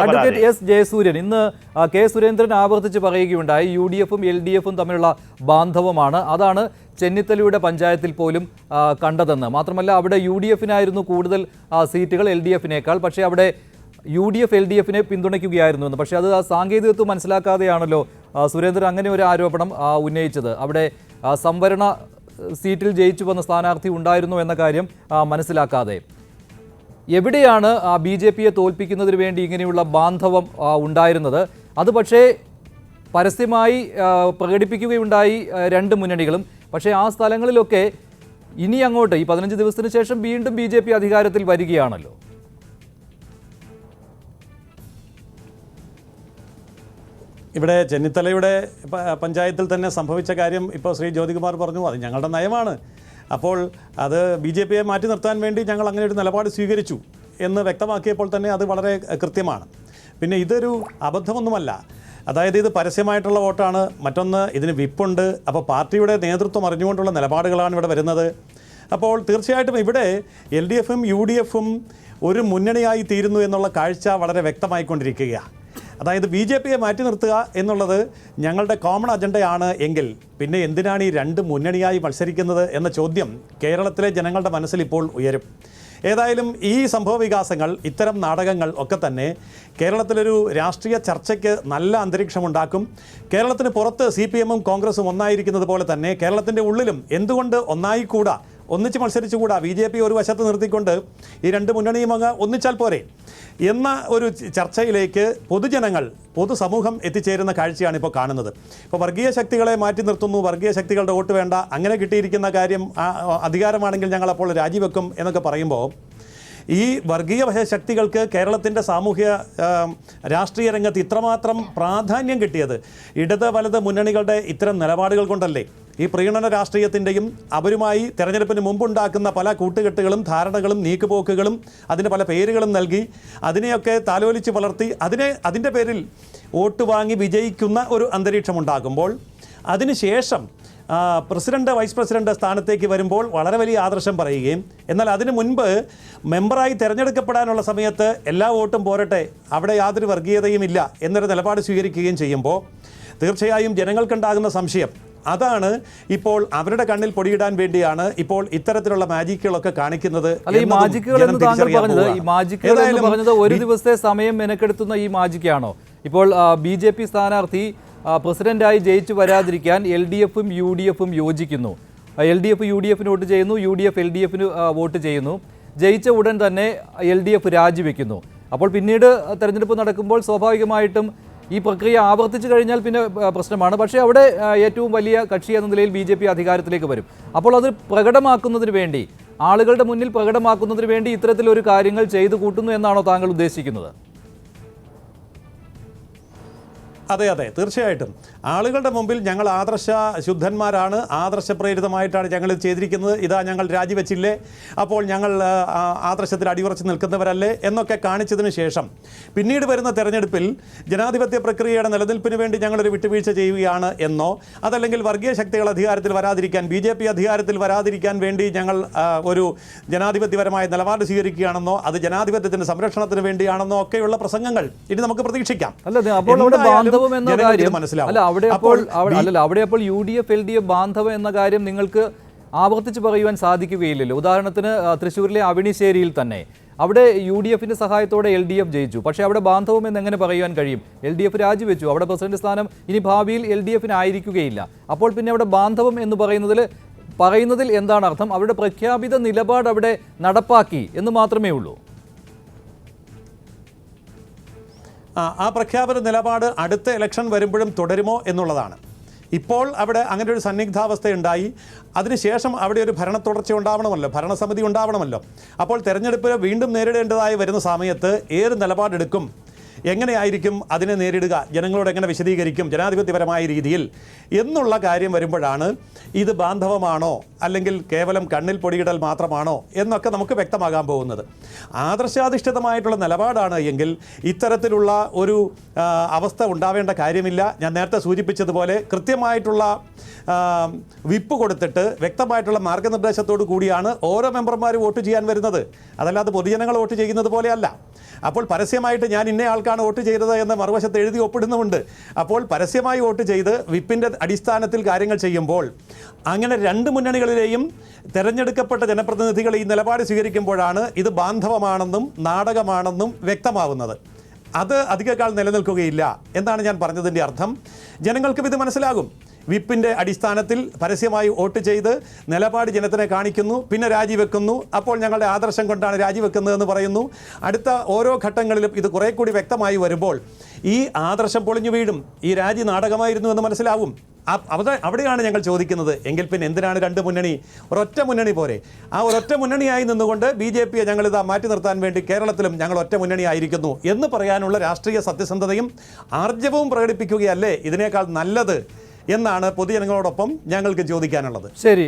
Advocate S Jayasuryan ഇന്ന് K Surendran ആവർത്തിച്ച് പറയുകയുണ്ടായി യു ഡി എഫും എൽ ഡി എഫും തമ്മിലുള്ള ബാന്ധവമാണ്. അതാണ് ചെന്നിത്തലയുടെ പഞ്ചായത്തിൽ പോലും കണ്ടതെന്ന്. മാത്രമല്ല അവിടെ യു ഡി എഫിനായിരുന്നു കൂടുതൽ സീറ്റുകൾ എൽ ഡി എഫിനേക്കാൾ പക്ഷേ അവിടെ U D F L D എഫിനെ പിന്തുണയ്ക്കുകയായിരുന്നു എന്ന്. പക്ഷേ അത് ആ സാങ്കേതികത്വം മനസ്സിലാക്കാതെയാണല്ലോ സുരേന്ദ്രൻ അങ്ങനെ ഒരു ആരോപണം ഉന്നയിച്ചത്. അവിടെ സംവരണ സീറ്റിൽ ജയിച്ചു വന്ന സ്ഥാനാർത്ഥി ഉണ്ടായിരുന്നു എന്ന കാര്യം മനസ്സിലാക്കാതെ. എവിടെയാണ് ആ ബി ജെ പിയെ തോൽപ്പിക്കുന്നതിന് വേണ്ടി ഇങ്ങനെയുള്ള ബാന്ധവം ഉണ്ടായിരുന്നത്? അത് പക്ഷേ പരസ്യമായി പ്രകടിപ്പിക്കുകയുണ്ടായി രണ്ട് മുന്നണികളും. പക്ഷേ ആ സ്ഥലങ്ങളിലൊക്കെ ഇനി അങ്ങോട്ട് ഈ പതിനഞ്ച് ദിവസത്തിന് ശേഷം വീണ്ടും ബി ജെ പി അധികാരത്തിൽ വരികയാണല്ലോ. ഇവിടെ ചെന്നിത്തലയുടെ പഞ്ചായത്തിൽ തന്നെ സംഭവിച്ച കാര്യം ഇപ്പോൾ ശ്രീ ജ്യോതികുമാർ പറഞ്ഞു. അത് ഞങ്ങളുടെ നയമാണ്. അപ്പോൾ അത് ബി ജെ പിയെ മാറ്റി നിർത്താൻ വേണ്ടി ഞങ്ങൾ അങ്ങനെ ഒരു നിലപാട് സ്വീകരിച്ചു എന്ന് വ്യക്തമാക്കിയപ്പോൾ തന്നെ അത് വളരെ കൃത്യമാണ്. പിന്നെ ഇതൊരു അബദ്ധമൊന്നുമല്ല. അതായത് ഇത് പരസ്യമായിട്ടുള്ള വോട്ടാണ്. മറ്റൊന്ന് ഇതിന് വിപ്പുണ്ട്. അപ്പോൾ പാർട്ടിയുടെ നേതൃത്വം അറിഞ്ഞുകൊണ്ടുള്ള നിലപാടുകളാണ് ഇവിടെ വരുന്നത്. അപ്പോൾ തീർച്ചയായിട്ടും ഇവിടെ എൽ ഡി എഫും യു ഡി എഫും ഒരു മുന്നണിയായി തീരുന്നു എന്നുള്ള കാഴ്ച വളരെ വ്യക്തമായിക്കൊണ്ടിരിക്കുകയാണ്. അതായത് ബി ജെ പിയെ മാറ്റി നിർത്തുക എന്നുള്ളത് ഞങ്ങളുടെ കോമൺ അജണ്ടയാണ് എങ്കിൽ പിന്നെ എന്തിനാണ് ഈ രണ്ട് മുന്നണിയായി മത്സരിക്കുന്നത് എന്ന ചോദ്യം കേരളത്തിലെ ജനങ്ങളുടെ മനസ്സിൽ ഇപ്പോൾ ഉയരും. ഏതായാലും ഈ സംഭവ വികാസങ്ങൾ ഇത്തരം നാടകങ്ങൾ ഒക്കെ തന്നെ കേരളത്തിലൊരു രാഷ്ട്രീയ ചർച്ചയ്ക്ക് നല്ല അന്തരീക്ഷമുണ്ടാക്കും. കേരളത്തിന് പുറത്ത് സി പി എമ്മും കോൺഗ്രസും ഒന്നായിരിക്കുന്നത് പോലെ തന്നെ കേരളത്തിന്റെ ഉള്ളിലും എന്തുകൊണ്ട് ഒന്നായിക്കൂടാ? ഒന്നിച്ച് മത്സരിച്ചുകൂടാ. ബി ജെ പി ഒരു വശത്ത് നിർത്തിക്കൊണ്ട് ഈ രണ്ട് മുന്നണിയും അങ്ങ് ഒന്നിച്ചാൽ പോരെ. എന്ന ഒരു ചർച്ചയിലേക്ക് പൊതുജനങ്ങൾ പൊതുസമൂഹം എത്തിച്ചേരുന്ന കാഴ്ചയാണ് ഇപ്പോൾ കാണുന്നത്. ഇപ്പോൾ വർഗീയ ശക്തികളെ മാറ്റി നിർത്തുന്നു. വർഗീയ ശക്തികളുടെ വോട്ട് വേണ്ട. അങ്ങനെ കിട്ടിയിരിക്കുന്ന കാര്യം അധികാരമാണെങ്കിൽ ഞങ്ങൾ അപ്പോൾ രാജിവെക്കും എന്നൊക്കെ പറയുമ്പോൾ ഈ വർഗീയ ശക്തികൾക്ക് കേരളത്തിന്റെ സാമൂഹ്യ രാഷ്ട്രീയ രംഗത്ത് ഇത്രമാത്രം പ്രാധാന്യം കിട്ടിയത് ഇടത് വലത് മുന്നണികളുടെ ഇത്തരം നിലപാടുകൾ കൊണ്ടല്ലേ? ഈ പ്രീണന രാഷ്ട്രീയത്തിന്റെയും അവരുമായി തെരഞ്ഞെടുപ്പിന് മുമ്പുണ്ടാക്കുന്ന പല കൂട്ടുകെട്ടുകളും ധാരണകളും നീക്കുപോക്കുകളും അതിന് പല പേരുകളും നൽകി അതിനെയൊക്കെ താലോലിച്ച് വളർത്തി അതിനെ അതിന്റെ പേരിൽ വോട്ട് വാങ്ങി വിജയിക്കുന്ന ഒരു അന്തരീക്ഷം ഉണ്ടാകുമ്പോൾ അതിനുശേഷം പ്രസിഡന്റ് വൈസ് പ്രസിഡന്റ് സ്ഥാനത്തേക്ക് വരുമ്പോൾ വളരെ വലിയ ആദർശം പറയുകയും എന്നാൽ അതിനു മുൻപ് മെമ്പറായി തിരഞ്ഞെടുക്കപ്പെടാനുള്ള സമയത്ത് എല്ലാ വോട്ടും പോരട്ടെ അവിടെ യാതൊരു വർഗീയതയും ഇല്ല എന്നൊരു നിലപാട് സ്വീകരിക്കുകയും ചെയ്യുമ്പോൾ തീർച്ചയായും ജനങ്ങൾക്കുണ്ടാകുന്ന സംശയം അതാണ് ഇപ്പോൾ അവരുടെ കണ്ണിൽ പൊടിയിടാൻ വേണ്ടിയാണ് ഇപ്പോൾ ഇത്തരത്തിലുള്ള മാജിക്കുകളൊക്കെ കാണിക്കുന്നത് ഈ മാജിക്കുകൾ എന്ന് താങ്കൾ തിരിച്ചറിയാൻ പറഞ്ഞത് ഈ മാജിക്കുകൾ എന്ന് പറഞ്ഞത് ഒരു ദിവസത്തെ സമയം മെനക്കെടുത്തുന്ന ഈ മാജിക്കാണോ? ഇപ്പോൾ ബി ജെ പി സ്ഥാനാർത്ഥി പ്രസിഡന്റായി ജയിച്ചു വരാതിരിക്കാൻ എൽ ഡി എഫും യു ഡി എഫും യോജിക്കുന്നു. L D F U D എഫിന് വോട്ട് ചെയ്യുന്നു U D F L D എഫിന് വോട്ട് ചെയ്യുന്നു. ജയിച്ച ഉടൻ തന്നെ എൽ ഡി എഫ് രാജിവെക്കുന്നു. അപ്പോൾ പിന്നീട് തെരഞ്ഞെടുപ്പ് നടക്കുമ്പോൾ സ്വാഭാവികമായിട്ടും ഈ പ്രക്രിയ ആവർത്തിച്ചു കഴിഞ്ഞാൽ പിന്നെ പ്രശ്നമാണ്. പക്ഷേ അവിടെ ഏറ്റവും വലിയ കക്ഷി എന്ന നിലയിൽ ബി ജെ പി അധികാരത്തിലേക്ക് വരും. അപ്പോൾ അത് പ്രകടമാക്കുന്നതിന് വേണ്ടി ആളുകളുടെ മുന്നിൽ പ്രകടമാക്കുന്നതിന് വേണ്ടി ഇത്തരത്തിലൊരു കാര്യങ്ങൾ ചെയ്തു കൂട്ടുന്നു എന്നാണോ താങ്കൾ ഉദ്ദേശിക്കുന്നത്? അതെ അതെ. തീർച്ചയായിട്ടും. ആളുകളുടെ മുമ്പിൽ ഞങ്ങൾ ആദർശ ശുദ്ധന്മാരാണ് ആദർശപ്രേരിതമായിട്ടാണ് ഞങ്ങൾ ചെയ്തിരിക്കുന്നത്. ഇതാ ഞങ്ങൾ രാജിവെച്ചില്ലേ? അപ്പോൾ ഞങ്ങൾ ആദർശത്തിൽ അടിയുറച്ച് നിൽക്കുന്നവരല്ലേ എന്നൊക്കെ കാണിച്ചതിന് ശേഷം പിന്നീട് വരുന്ന തെരഞ്ഞെടുപ്പിൽ ജനാധിപത്യ പ്രക്രിയയുടെ നിലനിൽപ്പിന് വേണ്ടി ഞങ്ങളൊരു വിട്ടുവീഴ്ച ചെയ്യുകയാണ് എന്നോ അതല്ലെങ്കിൽ വർഗീയ ശക്തികൾ അധികാരത്തിൽ വരാതിരിക്കാൻ ബി ജെ പി അധികാരത്തിൽ വരാതിരിക്കാൻ വേണ്ടി ഞങ്ങൾ ഒരു ജനാധിപത്യപരമായ നിലപാട് സ്വീകരിക്കുകയാണെന്നോ അത് ജനാധിപത്യത്തിന്റെ സംരക്ഷണത്തിന് വേണ്ടിയാണെന്നോ ഒക്കെയുള്ള പ്രസംഗങ്ങൾ ഇനി നമുക്ക് പ്രതീക്ഷിക്കാം. മനസ്സിലാവും. അവിടെ അപ്പോൾ അല്ലല്ല അവിടെ അപ്പോൾ U D F L D F ബാന്ധവം എന്ന കാര്യം നിങ്ങൾക്ക് ആവർത്തിച്ച് പറയുവാൻ സാധിക്കുകയില്ലല്ലോ. ഉദാഹരണത്തിന് തൃശ്ശൂരിലെ അവിണിശ്ശേരിയിൽ തന്നെ. അവിടെ യു ഡി എഫിന്റെ സഹായത്തോടെ എൽ ഡി എഫ് ജയിച്ചു. പക്ഷേ അവിടെ ബാന്ധവം എന്ന് എങ്ങനെ പറയുവാൻ കഴിയും? എൽ ഡി എഫ് രാജിവെച്ചു. അവിടെ പ്രസിഡന്റ് സ്ഥാനം ഇനി ഭാവിയിൽ എൽ ഡി എഫിന് ആയിരിക്കുകയില്ല. അപ്പോൾ പിന്നെ അവിടെ ബാന്ധവം എന്ന് പറയുന്നതിൽ പറയുന്നതിൽ എന്താണ് അർത്ഥം? അവരുടെ പ്രഖ്യാപിത നിലപാട് അവിടെ നടപ്പാക്കി എന്ന് മാത്രമേ ഉള്ളൂ. ആ, പ്രഖ്യാപന നിലപാട് അടുത്ത ഇലക്ഷൻ വരുമ്പോഴും തുടരുമോ എന്നുള്ളതാണ്. ഇപ്പോൾ അവിടെ അങ്ങനെ ഒരു സന്നിഗ്ധാവസ്ഥയുണ്ടായി. അതിനുശേഷം അവിടെ ഒരു ഭരണ തുടർച്ച ഉണ്ടാവണമല്ലോ ഭരണസമിതി ഉണ്ടാവണമല്ലോ. അപ്പോൾ തെരഞ്ഞെടുപ്പ് വീണ്ടും നേരിടേണ്ടതായി വരുന്ന സമയത്ത് ഏത് നിലപാടെടുക്കും? എങ്ങനെയായിരിക്കും അതിനെ നേരിടുക? ജനങ്ങളോട് എങ്ങനെ വിശദീകരിക്കും? ജനാധിപത്യപരമായ രീതിയിൽ എന്നുള്ള കാര്യം വരുമ്പോഴാണ് ഇത് ബാന്ധവമാണോ? അല്ലെങ്കിൽ കേവലം കണ്ണിൽ പൊടിയിടൽ മാത്രമാണോ? എന്നൊക്കെ നമുക്ക് വ്യക്തമാകാൻ പോകുന്നത്. ആദർശാധിഷ്ഠിതമായിട്ടുള്ള നിലപാടാണ് എങ്കിൽ ഇത്തരത്തിലുള്ള ഒരു അവസ്ഥ ഉണ്ടാവേണ്ട കാര്യമില്ല. ഞാൻ നേരത്തെ സൂചിപ്പിച്ചതുപോലെ കൃത്യമായിട്ടുള്ള വിപ്പ് കൊടുത്തിട്ട് വ്യക്തമായിട്ടുള്ള മാർഗനിർദ്ദേശത്തോടു കൂടിയാണ് ഓരോ മെമ്പർമാർ വോട്ട് ചെയ്യാൻ വരുന്നത്. അതല്ലാതെ പൊതുജനങ്ങൾ വോട്ട് ചെയ്യുന്നത് പോലെയല്ല. അപ്പോൾ പരസ്യമായിട്ട് ഞാൻ ഇന്ന ആൾക്കാണ് വോട്ട് ചെയ്തത് എന്ന് മറുവശത്ത് എഴുതി ഒപ്പിടുന്നുമുണ്ട്. അപ്പോൾ പരസ്യമായി വോട്ട് ചെയ്ത് വിപ്പിന്റെ അടിസ്ഥാനത്തിൽ കാര്യങ്ങൾ ചെയ്യുമ്പോൾ അങ്ങനെ രണ്ട് മുന്നണികളിലെയും തെരഞ്ഞെടുക്കപ്പെട്ട ജനപ്രതിനിധികൾ ഈ നിലപാട് സ്വീകരിക്കുമ്പോഴാണ് ഇത് ബാന്ധവമാണെന്നും നാടകമാണെന്നും വ്യക്തമാവുന്നത്. അത് അധികകാൽ നിലനിൽക്കുകയില്ല എന്നാണ് ഞാൻ പറഞ്ഞതിന്റെ അർത്ഥം. ജനങ്ങൾക്കും ഇത് മനസ്സിലാകും. വിപ്പിന്റെ അടിസ്ഥാനത്തിൽ പരസ്യമായി വോട്ട് ചെയ്ത് നിലപാട് ജനത്തിനെ കാണിക്കുന്നു പിന്നെ രാജിവെക്കുന്നു. അപ്പോൾ ഞങ്ങളുടെ ആദർശം കൊണ്ടാണ് രാജിവെക്കുന്നതെന്ന് പറയുന്നു. അടുത്ത ഓരോ ഘട്ടങ്ങളിലും ഇത് കുറേ കൂടി വ്യക്തമായി വരുമ്പോൾ ഈ ആദർശം പൊളിഞ്ഞു വീഴും. ഈ രാജി നാടകമായിരുന്നു എന്ന് മനസ്സിലാവും. അവിടെ അവിടെയാണ് ഞങ്ങൾ ചോദിക്കുന്നത്. എങ്കിൽ പിന്നെ എന്തിനാണ് രണ്ട് മുന്നണി? ഒരൊറ്റ മുന്നണി പോരെ. ആ ഒരൊറ്റ മുന്നണിയായി നിന്നുകൊണ്ട് ബി ജെ പിയെ ഞങ്ങളിതാ മാറ്റി നിർത്താൻ വേണ്ടി കേരളത്തിലും ഞങ്ങൾ ഒറ്റ മുന്നണിയായിരിക്കുന്നു എന്ന് പറയാനുള്ള രാഷ്ട്രീയ സത്യസന്ധതയും ആർജവവും പ്രകടിപ്പിക്കുകയല്ലേ ഇതിനേക്കാൾ നല്ലത്? എന്നാണ് പൊതുജനങ്ങളോടൊപ്പം ഞങ്ങൾക്ക് ചോദിക്കാനുള്ളത്. ശരി